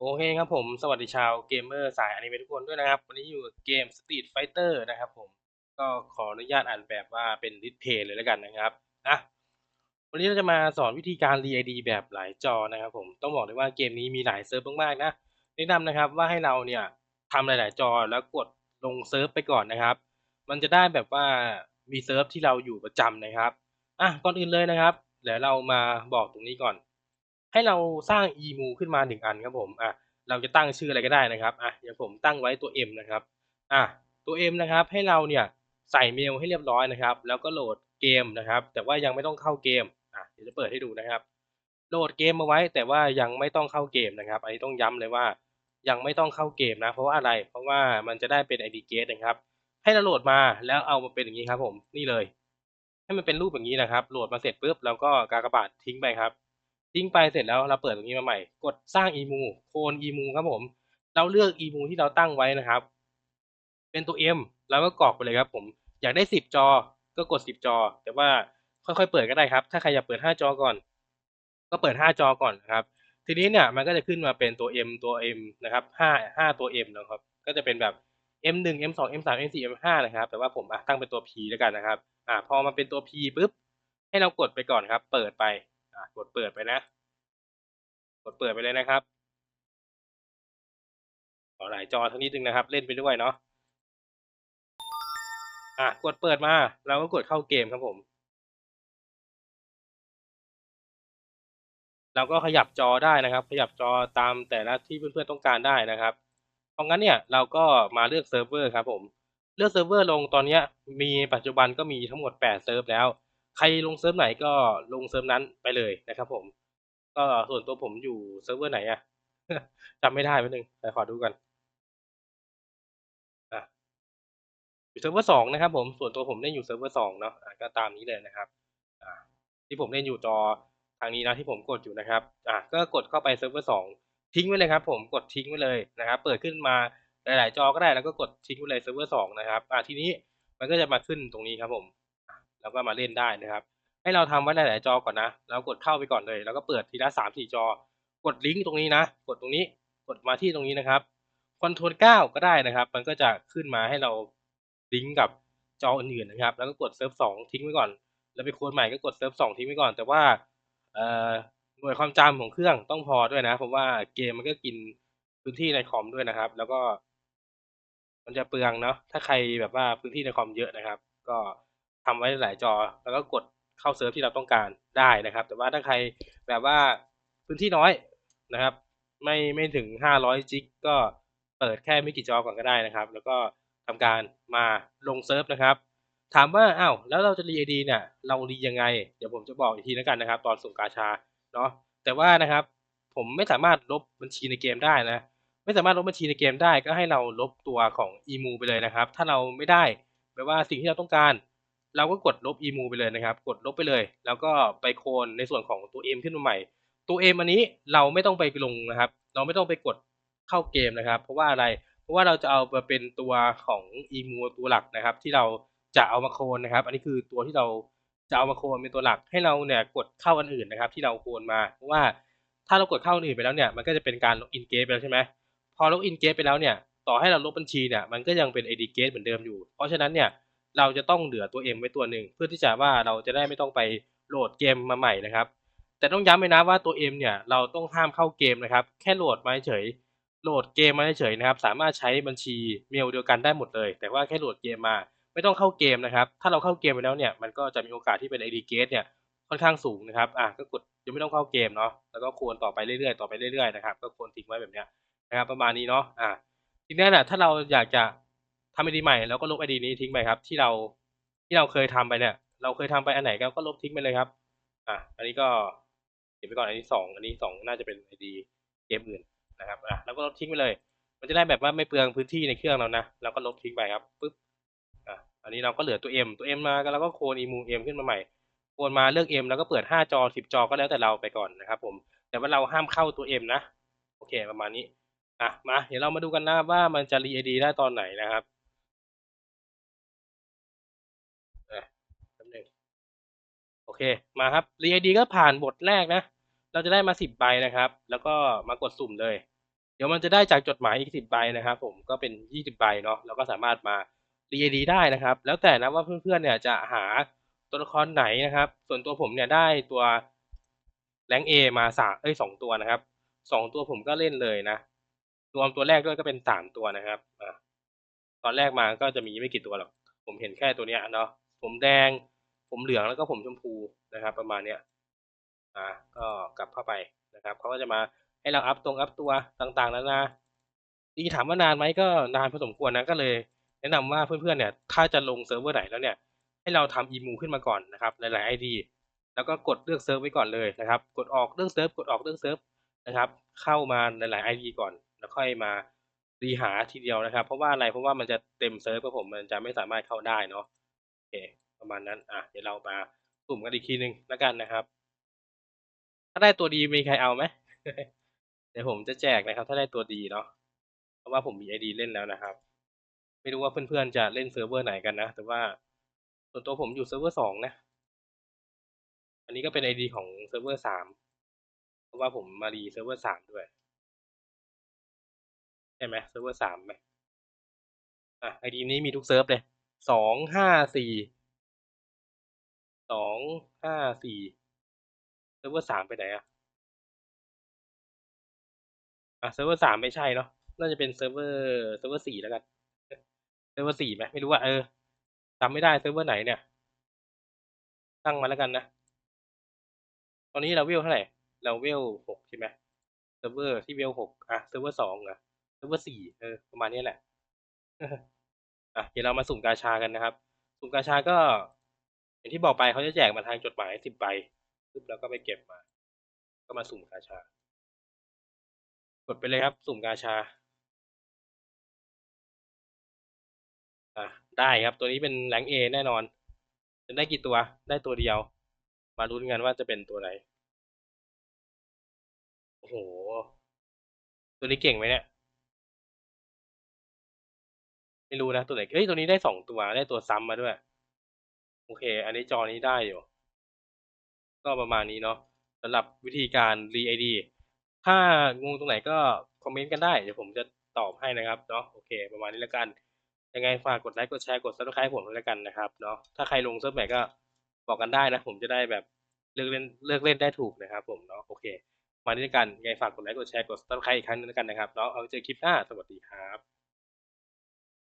โอเคครับผม สวัสดีชาวเกมเมอร์สายอนิเมะทุกคนด้วยนะครับ วันนี้อยู่เกม Street Fighter นะครับผม ก็ขออนุญาตอ่านแบบว่าเป็นดิสเพย์เลยแล้วกันนะครับนะวันนี้เราจะมาสอนวิธีการ ReID แบบหลายจอนะครับผม ต้องบอกเลยว่าเกมนี้มีหลายเซิร์ฟมากๆนะ แนะนำนะครับว่าให้เราเนี่ยทำหลาย ๆ จอแล้วกดลงเซิร์ฟไปก่อนนะครับ มันจะได้แบบว่ามีเซิร์ฟที่เราอยู่ประจำนะครับ อะ ก่อนอื่นเลยนะครับ เดี๋ยวเรามาบอกตรงนี้ก่อน ให้เราสร้าง emu ขึ้นมาหนึ่งอันครับผมอะเราจะตั้งชื่ออะไรก็ได้นะครับอะอย่างผมตั้งไว้ตัว m นะครับอะตัว m นะครับ ให้เราเนี่ยใส่เมลให้เรียบร้อยนะครับ แล้วก็โหลดเกมนะครับ แต่ว่ายังไม่ต้องเข้าเกมอะเดี๋ยวจะเปิดให้ดูนะครับ โหลดเกมมาไว้ แต่ว่ายังไม่ต้องเข้าเกมนะครับ อันนี้ต้องย้ำเลยว่ายังไม่ต้องเข้าเกมนะ เพราะว่าอะไร เพราะว่ามันจะได้เป็น ID gate นะครับ ให้เราโหลดมาแล้วเอามาเป็นอย่างนี้ครับผมนี่เลย ให้มันเป็นรูปอย่างนี้นะครับ โหลดมาเสร็จปุ๊บแล้วก็กากบาททิ้งไปครับ ทิ้งไปเสร็จแล้วเราเปิดตรงนี้มาใหม่ กดสร้าง emu โคลน emu ครับผม เราเลือก emu ที่เราตั้งไว้นะครับ เป็นตัว m แล้วก็กรอกไปเลยครับ ผม อยากได้ 10 จอ ก็กด 10 จอ แต่ว่าค่อยๆ เปิดก็ได้ครับ ถ้าใครอยากเปิด 5 จอก่อน ก็เปิด 5 จอก่อนนะครับ ทีนี้เนี่ยมันก็จะขึ้นมาเป็นตัว m ตัว m นะครับ5 5ตัว m นะครับ ก็จะเป็นแบบ m1 m2 m3 m4 m5 นะครับ แต่ว่าผมอะตั้งเป็นตัว p แล้วกันนะครับ อ่า พอมาเป็นตัว p ปุ๊บ ให้เรากดไปก่อนครับ เปิดไป กดเปิดไปนะ กดเปิดไปเลยนะครับขอหลายจอทั้งนิดนึงนะครับ เล่นไปด้วยเนาะอะกดเปิดมา เราก็กดเข้าเกมครับผม เราก็ขยับจอได้นะครับ ขยับจอตามแต่ละที่เพื่อนๆต้องการได้นะครับเพราะงั้นเนี่ยเราก็มาเลือกเซิร์ฟเวอร์ครับผม เลือกเซิร์ฟเวอร์ลงตอนนี้มีปัจจุบันก็มีทั้งหมด 8 เซิร์ฟแล้ว ใครลงเซิร์ฟไหนก็ลงเซิร์ฟนั้นไปเลยนะครับ ผม ก็ส่วนตัวผมอยู่เซิร์ฟเวอร์ไหนอะจำไม่ได้แป๊บนึงแต่ขอดูกันอะอยู่เซิร์ฟเวอร์สองนะครับ ผมส่วนตัวผมเล่นอยู่เซิร์ฟเวอร์สองเนาะก็ตามนี้เลยนะครับอ่าที่ผมเล่นอยู่จอทางนี้นะที่ผมกดอยู่นะครับ อะก็กดเข้าไปเซิร์ฟเวอร์สองทิ้งไว้เลยครับ ผมกดทิ้งไว้เลยนะครับ เปิดขึ้นมาหลาย ๆ จอก็ได้แล้วก็กดทิ้งไว้เลยเซิร์ฟเวอร์สองนะครับ อะทีนี้มันก็จะมาขึ้นตรงนี้ครับผม แล้วก็มาเล่นได้นะครับ ให้เราทำไว้หลายๆจอก่อนนะแล้วกดเข้าไปก่อนเลย แล้วก็เปิดทีละสามสี่จอ กดลิงก์ตรงนี้นะ กดตรงนี้กดมาที่ตรงนี้นะครับคอนโทรลเก้าก็ได้นะครับ มันก็จะขึ้นมาให้เราลิงก์กับจออื่นๆนะครับ แล้วก็กดเซิร์ฟสองทิ้งไว้ก่อน แล้วไปโค้ดใหม่ก็กดเซิร์ฟสองทิ้งไว้ก่อน แต่ว่าหน่วยความจำของเครื่องต้องพอด้วยนะผมว่าเกมมันก็กินพื้นที่ในคอมด้วยนะครับ แล้วก็มันจะเปลืองเนาะถ้าใครแบบว่าพื้นที่ในคอมเยอะนะครับ ก็ ทำไว้หลายจอ แล้วก็กดเข้าเซิร์ฟที่เราต้องการได้นะครับ แต่ว่าถ้าใครแบบว่าพื้นที่น้อยนะครับ ไม่ไม่ถึงห้าร้อยจิกก็เปิดแค่ไม่กี่จอก่อนก็ได้นะครับ แล้วก็ทำการมาลงเซิร์ฟนะครับถามว่าอ้าวแล้วเราจะรีไอดีเนี่ยเรารียังไง เดี๋ยวผมจะบอกอีกทีแล้วกันนะครับ ตอนส่งกาชาเนาะแต่ว่านะครับ ผมไม่สามารถลบบัญชีในเกมได้นะไม่สามารถลบบัญชีในเกมได้ก็ให้เราลบตัวของ emu ไปเลยนะครับ ถ้าเราไม่ได้แปลว่าสิ่งที่เราต้องการ เราก็กดลบ emu ไปเลยนะครับ กดลบไปเลย แล้วก็ไปโคนในส่วนของตัว m ขึ้นมาใหม่ ตัว m อันนี้เราไม่ต้องไปลงนะครับ เราไม่ต้องไปกดเข้าเกมนะครับ เพราะว่าอะไรเพราะว่าเราจะเอามาเป็นตัวของ emu ตัวหลักนะครับ ที่เราจะเอามาโคนนะครับ อันนี้คือตัวที่เราจะเอามาโคนเป็นตัวหลักให้เราเนี่ยกดเข้าอันอื่นนะครับ ที่เราโคนมาเพราะว่าถ้าเรากดเข้าอันอื่นไปแล้วเนี่ยมันก็จะเป็นการล็อกอินเกมไปแล้วใช่ไหมพอล็อกอินเกมไปแล้วเนี่ยต่อให้เราลบบัญชีเนี่ยมันก็ยังเป็น ID gate เหมือนเดิมอยู่ เพราะฉะนั้นเนี่ย เราจะต้องเหลือตัว M ไว้ตัวหนึ่งเพื่อที่จะว่าเราจะได้ไม่ต้องไปโหลดเกมมาใหม่นะครับ แต่ต้องย้ำเลยนะว่าตัว M เนี่ยเราต้องห้ามเข้าเกมนะครับ แค่โหลดมาเฉยโหลดเกมมาเฉยนะครับ สามารถใช้บัญชีเมลเดียวกันได้หมดเลย แต่ว่าแค่โหลดเกมมาไม่ต้องเข้าเกมนะครับ ถ้าเราเข้าเกมไปแล้วเนี่ยมันก็จะมีโอกาสที่เป็น ID gate เนี่ยค่อนข้างสูงนะครับอะก็กดยังไม่ต้องเข้าเกมเนาะแล้วก็ควรต่อไปเรื่อยๆต่อไปเรื่อยๆนะครับก็ควรทิ้งไว้แบบเนี้ยนะครับประมาณนี้เนาะอะทีนี้น่ะถ้าเราอยากจะ ทำ ID ใหม่เราก็ลบ ID นี้ทิ้งไปครับ ที่เราที่เราเคยทำไปเนี่ย เราเคยทำไปอันไหนก็ก็ลบทิ้งไปเลยครับ อะอันนี้ก็เก็บไปก่อนอันนี้สองอันนี้สองน่าจะเป็น ID เกมอื่นนะครับอะแล้วก็ลบทิ้งไปเลย มันจะได้แบบว่าไม่เปลืองพื้นที่ในเครื่องเรานะเราก็ลบทิ้งไปครับปึ๊บอะอันนี้เราก็เหลือตัว M ตัว M มมาก็เราก็โคลน emu M ขึ้นมาใหม่โคลนมาเลือก M แล้วก็เปิด 5 จอ 10 จอก็แล้วแต่เราไปก่อนนะครับผม แต่ว่าเราห้ามเข้าตัว M นะ โอเคประมาณนี้ อะ มา เดี๋ยวเรามาดูกันนะว่ามันจะ re-id ได้ตอนไหนนะครับอะแป๊บนึงโอ เค มาครับ re-id ก็ผ่านบทแรกนะ เราจะได้มา10ใบนะครับ แล้วก็มากดสุ่มเลย เดี๋ยวมันจะได้จากจดหมายอีกสิบใบนะครับ ผมก็เป็นยี่สิบใบเนาะเราก็สามารถมา DAD ได้นะครับ แล้วแต่นะว่าเพื่อนๆเนี่ยจะหาตัวละครไหนนะครับ ส่วนตัวผมเนี่ยได้ตัวแรงเอมาสามเอ้ยสองตัวนะครับสองตัวผมก็เล่นเลยนะ รวมตัวแรกด้วยก็เป็นสามตัวนะครับอ่าตอนแรกมาก็จะมีไม่กี่ตัวหรอก ผมเห็นแค่ตัวเนี้ยเนาะผมแดง ผมเหลืองแล้วก็ผมชมพูนะครับ ประมาณเนี้ยอ่าก็กลับเข้าไปนะครับเขาก็จะมาให้เราอัพตรงอัพตัวต่างๆนานาดีถามว่านานไหมก็นานพอสมควรนะก็เลย แนะนำว่าเพื่อนๆเนี่ย ถ้าจะลงเซิร์ฟเวอร์ไหนแล้วเนี่ย ให้เราทำอีมูขึ้นมาก่อนนะครับ หลายๆ ID แล้วก็กดเลือกเซิร์ฟไว้ก่อนเลยนะครับ กดออกเลือกเซิร์ฟกดออกเลือกเซิร์ฟนะครับ เข้ามาหลายๆ ID ก่อน แล้วค่อยมารีหาทีเดียวนะครับ เพราะว่าอะไรเพราะว่ามันจะเต็มเซิร์ฟครับผมมันจะไม่สามารถเข้าได้เนาะโอเค ประมาณนั้น อะ เดี๋ยวเรามาสุ่มกันอีกทีหนึ่งแล้วกันนะครับ ถ้าได้ตัวดีมีใครเอาไหมเดี๋ยวผมจะแจกนะครับ ถ้าได้ตัวดีเนาะ เพราะว่าผมมีไอดีเล่นแล้วนะครับ ไม่รู้ว่าเพื่อนๆจะเล่นเซิร์ฟเวอร์ไหนกันนะ แต่ว่าส่วนตัวผมอยู่เซิร์ฟเวอร์สองนะ อันนี้ก็เป็นไอดีของเซิร์ฟเวอร์สาม เพราะว่าผมมารีเซิร์ฟเวอร์สามด้วย ใช่ไหมเซิร์ฟเวอร์สามไหมอะไอดีนี้มีทุกเซิร์ฟเลยสองห้าสี่ องห้าสี่เซิร์ฟเวอร์สามไปไหนอะอะเซิร์ฟเวอร์สามไม่ใช่เนาะน่าจะเป็นเซิร์ฟเวอร์เซิร์ฟเวอร์สี่แล้วกันเซิร์ฟเวอร์สี่ไหมไม่รู้ว่าเออจำไม่ได้เซิร์ฟเวอร์ไหนเนี่ย ตั้งมาแล้วกันนะ ตอนนี้เราเวลเท่าไหร่เราเวลหกใช่ไหมเซิร์ฟเวอร์ที่เวลหกอะเซิร์ฟเวอร์สองอะเซิร์ฟเวอร์สี่เออประมาณนี้แหละอะเดี๋ยวเรามาสุ่มกาชากันนะครับ สุ่มกาชาก็ อย่างที่บอกไปเขาจะแจกมาทางจดหมายสิบใบปึ๊บแล้วก็ไปเก็บมา ก็มาสุ่มกาชา กดไปเลยครับ สุ่มกาชาอะได้ครับตัวนี้เป็นแรงเอแน่นอน จะได้กี่ตัวได้ตัวเดียว มาลุ้นกันว่าจะเป็นตัวไหนโอ้โห ตัวนี้เก่งไหมเนี่ยไม่รู้นะตัวไหนเอ้ยตัวนี้ได้สองตัวได้ตัวซ้ำมาด้วย โอเค อันนี้จอนี้ได้อยู่ ก็ประมาณนี้เนาะสำหรับวิธีการรีไอดีถ้างงตรงไหนก็คอมเมนต์กันได้ เดี๋ยวผมจะตอบให้นะครับเนาะโอเค ประมาณนี้แล้วกันยังไงฝากกดไลค์กดแชร์กดซับสไครต์ผมด้วยแล้วกันนะครับเนาะถ้าใครลงเซิร์ฟไหนก็บอกกันได้นะ ผมจะได้แบบเลือกเล่นเลือกเล่นได้ถูกนะครับ ผมเนาะโอเคมาด้วยกันยังไงฝากกดไลค์กดแชร์กดซับสไครต์อีกครั้งนึงแล้วกันนะครับเนาะเอาเจอคลิปหน้าสวัสดีครับ